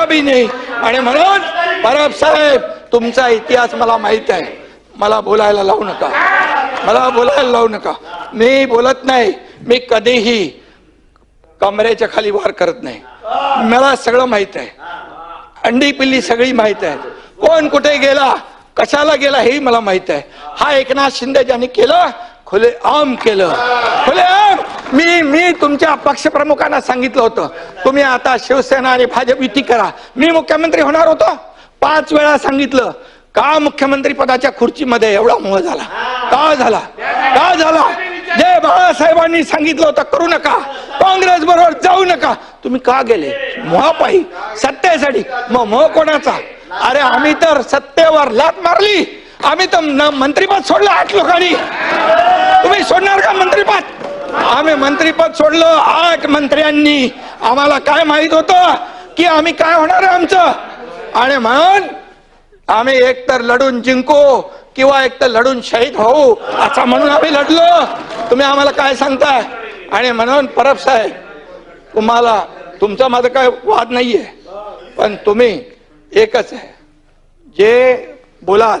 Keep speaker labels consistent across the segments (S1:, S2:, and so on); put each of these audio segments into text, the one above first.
S1: कभी नाही. आणि म्हणून परब साहेब तुमचा इतिहास मला माहीत आहे. मला बोलायला लावू नका. मला बोलायला लावू नका. मी बोलत नाही. मी कधीही कमरेच्या खाली वार करत नाही. मला सगळं माहीत आहे. अंडी पिल्ली सगळी माहीत आहे कोण कुठे गेला कशाला गेला हेही मला माहीत आहे. हा एकनाथ शिंदे ज्यांनी केलं खुले आम केलं. खुले आम मी मी तुमच्या पक्षप्रमुखांना सांगितलं होतं तुम्ही आता शिवसेना आणि भाजप युती करा. मी मुख्यमंत्री होणार होतो. पाच वेळा सांगितलं का मुख्यमंत्री पदाच्या खुर्चीमध्ये एवढा मोह झाला? का झाला? का झाला? जे बाळासाहेबांनी सांगितलं होतं करू नका. काँग्रेस बरोबर जाऊ नका. तुम्ही का गेले? मोहापायी सत्तेसाठी. मग मोह कोणाचा? अरे आम्ही तर सत्तेवर लात मारली. आम्ही तर मंत्रीपद सोडलं आठ लोकांनी. तुम्ही सोडणार का मंत्रीपद? आम्ही मंत्रीपद सोडलं. आठ मंत्र्यांनी आम्हाला काय माहीत होतं? की आम्ही काय होणार आहे आमचं? आणि म्हणून आम्ही एक तर लढून जिंकू किंवा एक तर लढून शहीद होऊ असं म्हणून आम्ही लढलो. तुम्ही आम्हाला काय सांगताय? आणि म्हणून परब साहेब तुम्हाला तुमचा माझा काय वाद नाहीये पण तुम्ही एकच आहे. जे बोलाल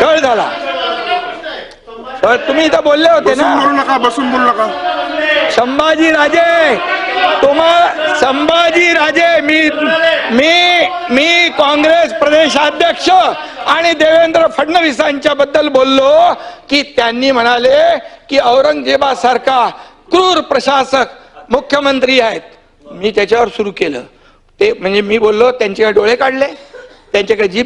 S1: छळ झाला. तुम्ही इथं बोलले होते ना.
S2: बोलू नका बसून बोलू नका.
S1: संभाजी राजे तुम्हा संभाजी राजे मी मी मी काँग्रेस प्रदेशाध्यक्ष आणि देवेंद्र फडणवीसांच्या बद्दल बोललो की त्यांनी म्हणाले की औरंगजेबासारखा क्रूर प्रशासक मुख्यमंत्री आहेत. मी त्याच्यावर सुरू केलं. ते म्हणजे मी बोललो त्यांचे काय डोळे काढले? त्यांच्याकडे जीप